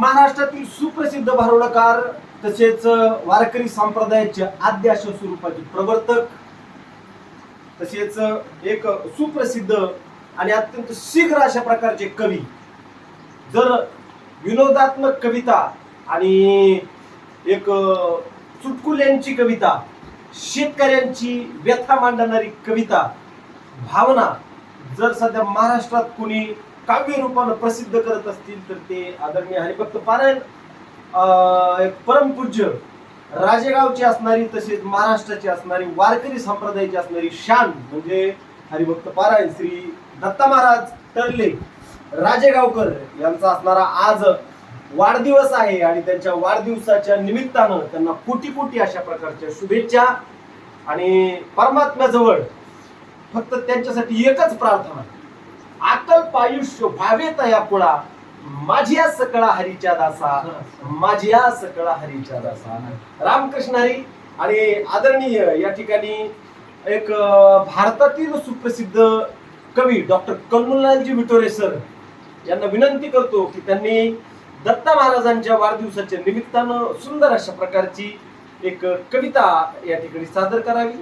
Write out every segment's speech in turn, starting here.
महाराष्ट्रातील सुप्रसिद्ध भारुडकार तसेच वारकरी संप्रदायाचे आद्य अशा स्वरूपाचे प्रवर्तक तसेच एक सुप्रसिद्ध आणि अत्यंत शीघ्र अशा प्रकारचे कवी. जर विनोदात्मक कविता आणि एक चुटकुल्यांची कविता शेतकऱ्यांची व्यथा मांडणारी कविता भावना जर सध्या महाराष्ट्रात कोणी काव्य रूपानं प्रसिद्ध करत असतील तर ते आदरणीय हरिभक्त पारायण एक परमपूज्य राजेगावची असणारी तसेच महाराष्ट्राची असणारी वारकरी संप्रदायाची असणारी शान म्हणजे हरिभक्त पारायण श्री दत्ता महाराज तळले राजेगावकर यांचा असणारा आज वाढदिवस आहे आणि त्यांच्या वाढदिवसाच्या निमित्तानं त्यांना कोटी कोटी अशा प्रकारच्या शुभेच्छा आणि परमात्म्याजवळ फक्त त्यांच्यासाठी एकच प्रार्थना. अकल्प आयुष्य व्हावेत या पुळा माझ्या सकळा हरीच्या दासा माझ्या सकळा हरीच्या दासा. रामकृष्ण हरी आणि आदरणीय या ठिकाणी एक भारतातील सुप्रसिद्ध कवी डॉक्टर कल्मुलालजी विटोरे सर यांना विनंती करतो की त्यांनी दत्ता महाराजांच्या वाढदिवसाच्या निमित्तानं सुंदर अशा प्रकारची एक कविता या ठिकाणी सादर करावी.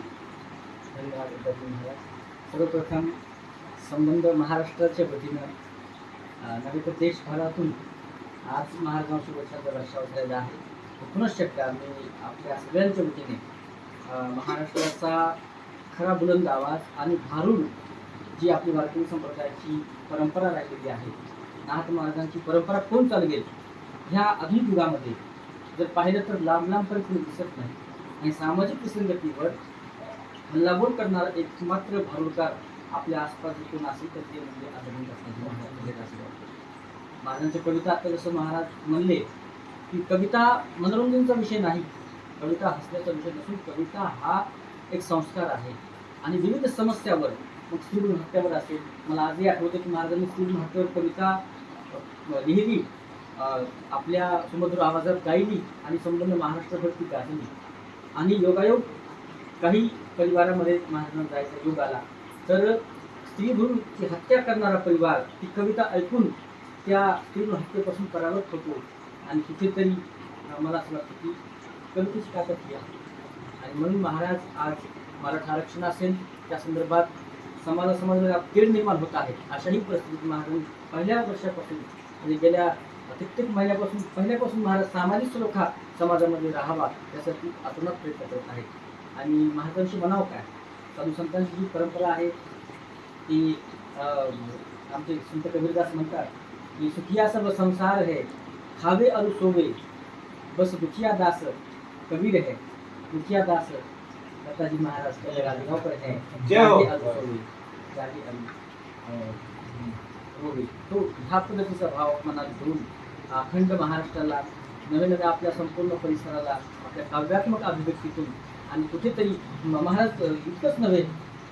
सर्वप्रथम संबंध महाराष्ट्राच्या वतीनं नव्हे तर देशभरातून आज महाराजांना शुभेच्छाचा वर्षाव झालेला आहे. पुनश्च शक्य मी आपल्या सगळ्यांच्या वतीने महाराष्ट्राचा खरा बुलंद आवाज आणि भारूड जी आपली भारतीय संप्रदायाची परंपरा राहिलेली आहे नाथ महाराजांची परंपरा कोण चालवेल ह्या आधुनिक युगामध्ये जर पाहिलं तर लांब लांबपर्यंत कोणी दिसत नाही. आणि सामाजिक विसंगतीवर हल्लाबोल करणारा एक मात्र आपल्या आसपास कोण असेल तर ते म्हणजे आदरणीय असतात असं वाटतं. महाराजांच्या कविता आता जसं महाराज म्हणले की कविता मनोरंजनचा विषय नाही कविता हसण्याचा विषय नसून कविता हा एक संस्कार आहे. आणि विविध समस्यावर मग स्त्री हत्यावर असेल. मला आजही आठवतं की महाराजांनी स्त्री हत्यावर कविता लिहिली. आपल्या सुमधुर आवाजात गायली आणि संबंध महाराष्ट्रभर ती गाजली. आणि योगायोग काही परिवारामध्ये महाराजांना जायचा योग आला. तर स्त्री भ्रूण हत्या करणारा परिवार ती कविता ऐकून त्या स्त्री भ्रूण हत्येपासून परावृत होतो आणि कुठेतरी मला असं वाटतं की कवितेची ताकद ही आहे आणि म्हणून महाराज आज मराठा आरक्षण असेल त्या संदर्भात समाजा समाजाला तेढ निर्माण होत आहे. अशाही परिस्थितीत महाराज पहिल्या वर्षापासून म्हणजे गेल्या कित्येक महिन्यापासून पहिल्यापासून महाराज सामाजिक सुरक्षा समाजामध्ये राहावा यासाठी अतोनात प्रयत्न करत आहेत. आणि महाराजांशी म्हणावं काय? साधू संतांची जी परंपरा आहे ती आमचे संत कबीरदास म्हणतात की सुखिया सर्व संसार है खावे अरु सोवे बस दुखिया दास कबीर है दुखिया दास दत्ताजी महाराज राजगावकर है जय हो. रोवे. तो ह्या पद्धतीचा भाव मनात घेऊन अखंड महाराष्ट्राला नवे नवे आपल्या संपूर्ण परिसराला आपल्या काव्यात्मक अभिव्यक्तीतून आणि कुठेतरी महाराज इतकंच नव्हे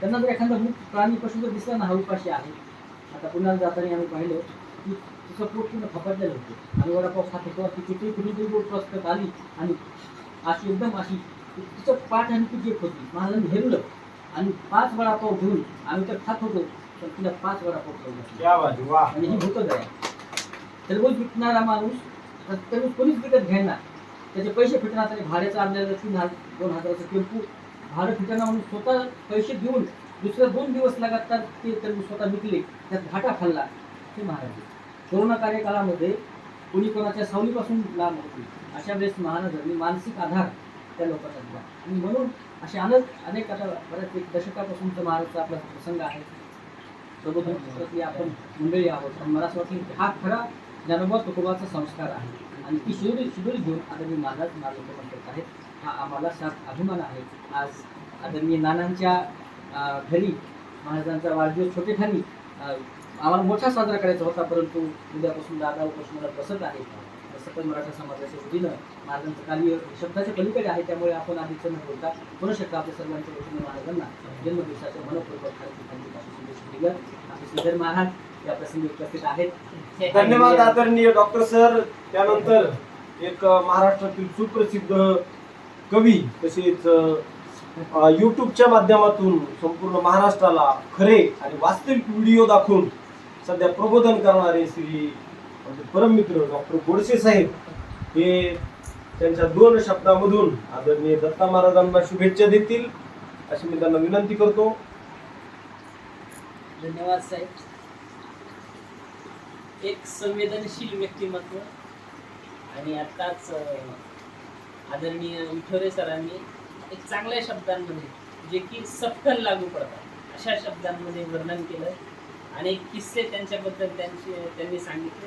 त्यांना जर एखादा मुख प्राणी पशु जर दिसला ना हा उपाशी आहे. आता पुण्याला जाताना आम्ही पाहिलं की तिचं पोट पूर्ण फपटलेलं होतं. आणि वडापाव खात होतो ती किती कुठेतरी बोट रस्त्यात आली आणि अशी एकदम अशी तिचं पाठ आणि ती एक होती. महाराजांनी हेरलं आणि पाच वडापाव घेऊन आम्ही तर खात होतो तर तिला पाच वडापाव खाऊ आणि ही भूतच आहे टरबूज विकणारा माणूस तर टरबूज कोणीच विकत घेणार. त्याचे पैसे फिटणार आणि भाड्याचं आणलेलं तीन हजार दोन हजाराचं टेम्पू भाडं फिटणार म्हणून स्वतः पैसे घेऊन दुसरे दोन दिवस लगातार ते त्यांनी स्वतः विकले त्यात घाटा खाल्ला हे महाराज. कोरोना कार्यकाळामध्ये कोणी कोणाच्या सावलीपासून लांब होती. अशा वेळेस महाराजांनी मानसिक आधार त्या लोकांचा दिला. आणि म्हणून असे अनेक अनेक आता बऱ्याच एक दशकापासूनचा महाराजचा आपला प्रसंग आहे. प्रबोधन क्षेत्रातली आपण मंडळी आहोत. पण मला असं वाटतं की हा खरा ज्ञानोबा तुकोबाचा संस्कार आहे. आणि ती शिदोरी शिदोरी घेऊन आता मी महाराज मार्गक्रमण करत आहेत. हा आम्हाला सात अभिमान आहे. आज आदरणीय नानांच्या घरी महाराजांचा वाढदिवस छोटेखानी आम्हाला मोठा साजरा करायचा होता परंतु उद्यापासून दादा उपोषणाला बसत आहे. सकल मराठा समाजाच्या वतीनं महाराजांचं कार्य शब्दाच्या पलीकडे आहे त्यामुळे आपण आधीच न बोलता म्हणू शकता आपल्या सर्वांच्या वतीनं महाराजांना जन्मदिवसाच्या मनपूर्वक हार्दिक दिलं आपले श्रीधर महाराज या प्रसंगी उपस्थित आहेत. धन्यवाद आदरणीय डॉक्टर सर. त्यानंतर एक महाराष्ट्रातील सुप्रसिद्ध कवी तसेच यूट्यूबच्या माध्यमातून संपूर्ण महाराष्ट्राला खरे आणि वास्तविक व्हिडिओ दाखवून सध्या प्रबोधन करणारे श्री आमचे परममित्र डॉक्टर गोडसे साहेब हे त्यांच्या दोन शब्दामधून आदरणीय दत्ता महाराजांना शुभेच्छा देतील अशी मी त्यांना विनंती करतो. धन्यवाद साहेब. एक संवेदनशील व्यक्तिमत्व आणि आत्ताच आदरणीय विठोरे सरांनी एक चांगल्या शब्दांमध्ये जे की सपकन लागू पडतात अशा शब्दांमध्ये वर्णन केलं. आणि किस्से त्यांच्याबद्दल त्यांचे त्यांनी सांगितले.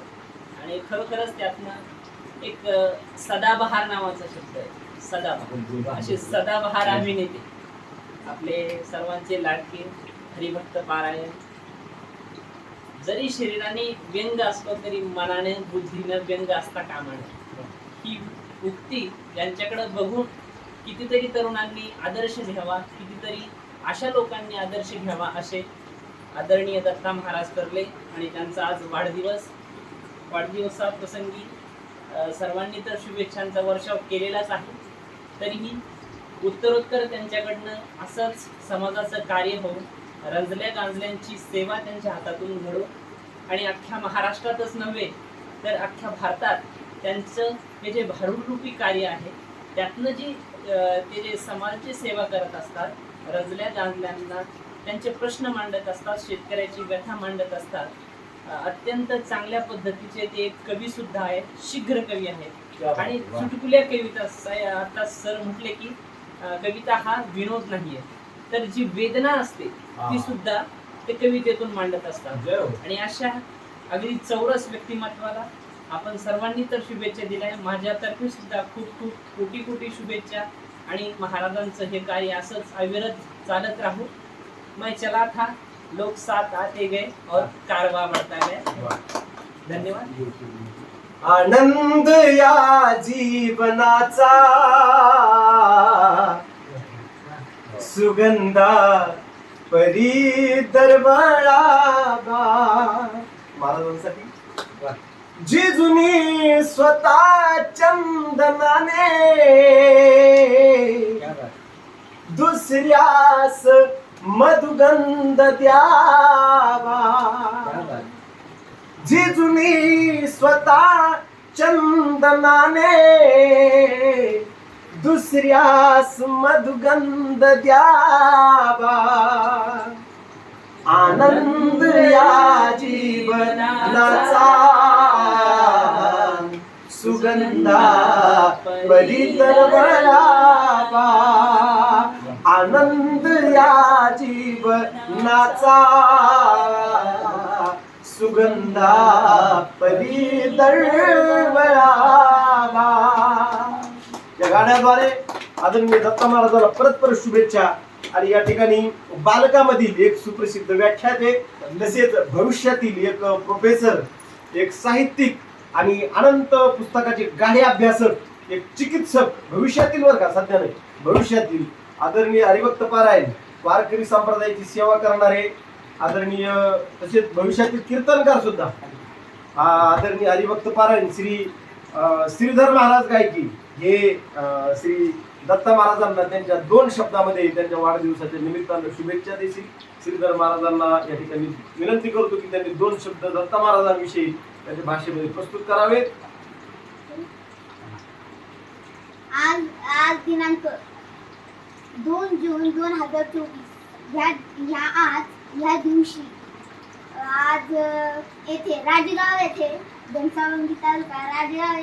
आणि खरोखरच त्यातनं एक सदाबहार नावाचा शब्द आहे. सदाबहार. असे सदाबहार आम्ही नेते आपले सर्वांचे लाडके हरिभक्त पारायण. जरी शरीराने व्यंग असलो तरी मनाने बुद्धीनं व्यंग असता कामा नये. उक्ती यांच्याकडे बघून कितीतरी तरुणांनी आदर्श घ्यावा कितीतरी अशा लोकांनी आदर्श घ्यावा असे आदरणीय दत्ता महाराज करले आणि त्यांचा आज वाढदिवस वाढदिवसा प्रसंगी सर्वांनी तर शुभेच्छांचा वर्षाव केलेलाच आहे. तरीही उत्तरोत्तर त्यांच्याकडनं असंच समाजाचं कार्य होऊन रंजल्या गांजल्यांची सेवा त्यांच्या हातातून घडो. आणि अख्ख्या महाराष्ट्रातच नव्हे तर अख्ख्या भारतात त्यांचं हे जे भारूडरूपी कार्य आहे त्यातनं जी ते जे समाजाची सेवा करत असतात रंजल्या गांजल्यांना त्यांचे प्रश्न मांडत असतात शेतकऱ्याची व्यथा मांडत असतात अत्यंत चांगल्या पद्धतीचे ते एक कवी सुद्धा आहेत शीघ्र कवी आहेत. आणि चुटकुल्या कविता आता सर म्हटले की कविता हा विनोद नाहीये तर जी वेदना असते ती सुद्धा ते कवितेतून मांडत असतात. हो. आणि अशा अगदी चौरस व्यक्तिमत्वाला आपण सर्वांनी तर शुभेच्छा दिल्या. माझ्यातर्फे सुद्धा खूप खूप कोटी कोटी शुभेच्छा. आणि महाराजांचं हे कार्य असंच अविरत चालत राहू. मैं चला था लोक साथ आते गए और कारवा बढ़ता गया. धन्यवाद. आनंद या जीवनाचा सुगंधा परी दरवळावा. महाराजांसाठी. जी जुनी स्वतः चंदनाने दुसऱ्यास मधुगंध द्यावा। जी जुनी स्वतः चंदनाने दुसऱ्यास मधुगंध द्यावा। आनंद या जीवनाचा सुगंधा परितरवळावा आनंद या जीवनाचा. सुगंधा परिदळवळावा या गाण्याद्वारे आदरणीय दत्ता महाराजाला परत परत शुभेच्छा. आणि या ठिकाणी बालकामधील एक सुप्रसिद्ध व्याख्याते तसेच भविष्यातील एक प्रोफेसर एक साहित्यिक आणि अनंत पुस्तकाचे गाढे अभ्यासक एक चिकित्सक भविष्यातील वर का सध्या नाही भविष्यातील आदरणीय हरिभक्त पारायण वारकरी संप्रदायाची सेवा करणारे आदरणीय तसेच भविष्यातील कीर्तनकार सुद्धा. आदरणीय हरिभक्त पारायण श्री श्रीधर महाराज गायकी हे श्री दत्ता महाराजांना त्यांच्या दोन शब्दामध्ये त्यांच्या वाढदिवसाच्या निमित्तानं शुभेच्छा देशील. श्रीधर महाराजांना या ठिकाणी विनंती करतो की त्यांनी दोन शब्द दत्ता महाराजांविषयी त्याच्या भाषेमध्ये म्हणजे प्रस्तुत करावेत. आज आज दिनांक दोन जून दोन हजार चोवीस. ह्या ह्या आज ह्या दिवशी आज येथे राजेगाव येथे जनसावंगी तालुका राजेगाव येथे